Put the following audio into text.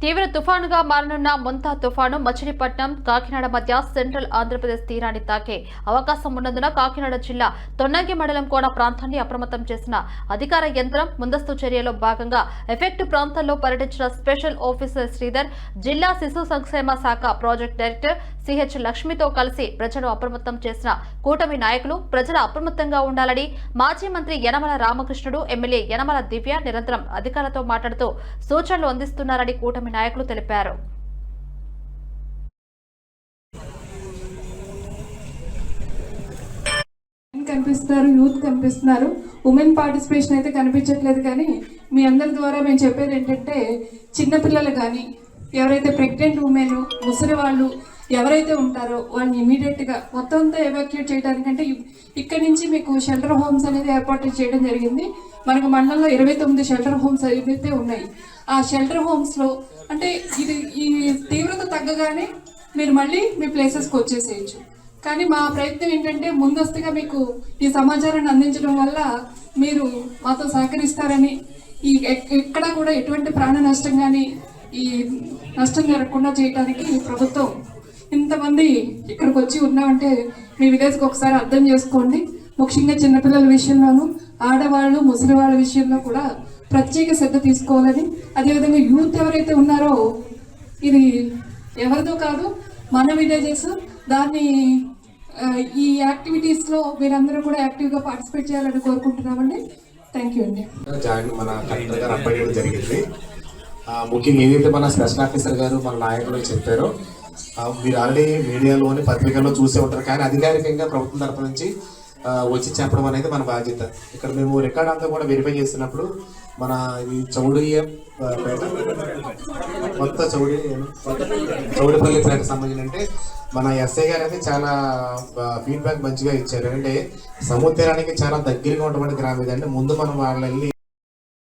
తీవ్ర తుఫానుగా మారనున్న ముంతా తుఫాను మచిలీపట్నం కాకినాడ మధ్య సెంట్రల్ ఆంధ్రప్రదేశ్ తీరాన్ని తాకే అవకాశం ఉన్నందున కాకినాడ జిల్లా తొన్నంగి మండలం కోన ప్రాంతాన్ని అప్రమత్తం చేసిన అధికార యంత్రం ముందస్తు చర్యలో భాగంగా ఎఫెక్ట్ ప్రాంతాల్లో పర్యటించిన స్పెషల్ ఆఫీసర్ శ్రీధర్ జిల్లా శిశు సంక్షేమ శాఖ ప్రాజెక్ట్ డైరెక్టర్ సిహెచ్ లక్ష్మితో కలిసి ప్రజలు అప్రమత్తం చేసిన కూటమి నాయకులు ప్రజలు అప్రమత్తంగా ఉండాలని మాజీ మంత్రి యనమల రామకృష్ణుడు ఎమ్మెల్యే యనమల దివ్య నిరంతరం అధికారులతో మాట్లాడుతూ సూచనలు అందిస్తున్నారని కూటమి నాయకులు తెలిపారు. కనిపిస్తున్నారు యూత్ కనిపిస్తున్నారు. ఉమెన్ పార్టిసిపేషన్ అయితే కనిపించట్లేదు కానీ మీ అందరి ద్వారా మేము చెప్పేది ఏంటంటే చిన్నపిల్లలు కానీ ఎవరైతే ప్రెగ్నెంట్ ఉమెన్ ముసలి వాళ్ళు ఎవరైతే ఉంటారో వాళ్ళని ఇమీడియట్గా మొత్తం అంతా ఎవాక్యుయేట్ చేయడానికంటే ఇక్కడ నుంచి మీకు షెల్టర్ హోమ్స్ అనేది ఏర్పాటు చేయడం జరిగింది. మనకు మండలంలో ఇరవై తొమ్మిది షెల్టర్ హోమ్స్ అయితే ఉన్నాయి ఆ షెల్టర్ హోమ్స్లో అంటే ఇది ఈ తీవ్రత తగ్గగానే మీరు మళ్ళీ మీ ప్లేసెస్కి వచ్చేసేయచ్చు. కానీ మా ప్రయత్నం ఏంటంటే ముందస్తుగా మీకు ఈ సమాచారాన్ని అందించడం వల్ల మీరు మాతో సహకరిస్తారని ఈ ఎక్- ఎక్కడ కూడా ఎటువంటి ప్రాణ నష్టం కానీ ఈ నష్టం జరగకుండా చేయడానికి ఈ ప్రభుత్వం ఇంతమంది ఇక్కడికి వచ్చి ఉన్నామంటే మీ విలేజ్కి ఒకసారి అర్థం చేసుకోండి. ముఖ్యంగా చిన్నపిల్లల విషయంలోనూ ఆడవాళ్ళు ముసలి వాళ్ళ విషయంలో కూడా ప్రత్యేక శ్రద్ధ తీసుకోవాలని. అదేవిధంగా యూత్ ఎవరైతే ఉన్నారో ఇది ఎవరిదో కాదు మన విలేజెస్. దాన్ని ఈ యాక్టివిటీస్లో మీరందరూ కూడా యాక్టివ్గా పార్టిసిపేట్ చేయాలని కోరుకుంటున్నామండి. థ్యాంక్ యూ అండి. జాయిన్ మన కలెక్టర్ గారు జరిగింది. ముఖ్యంగా ఏదైతే మన స్పెషల్ ఆఫీసర్ గారు మన నాయకులు చెప్పారో మీరు ఆల్రెడీ మీడియాలోని పత్రికల్లో చూసే ఉంటారు. కానీ అధికారికంగా ప్రభుత్వం తరపు నుంచి వచ్చి చెప్పడం అనేది మన బాధ్యత. ఇక్కడ మేము రికార్డ్ అంతా కూడా వెరిఫై చేసినప్పుడు మన ఈ చౌడయ్య కొత్త చౌడి చౌడిపల్లి పేట సంబంధించి అంటే మన ఎస్ఐ గారు అయితే చాలా ఫీడ్బ్యాక్ మంచిగా ఇచ్చారు. అంటే సముద్రానికి చాలా దగ్గరగా ఉన్నటువంటి గ్రామం ఇదంటే ముందు మనం వాళ్ళని వెళ్ళి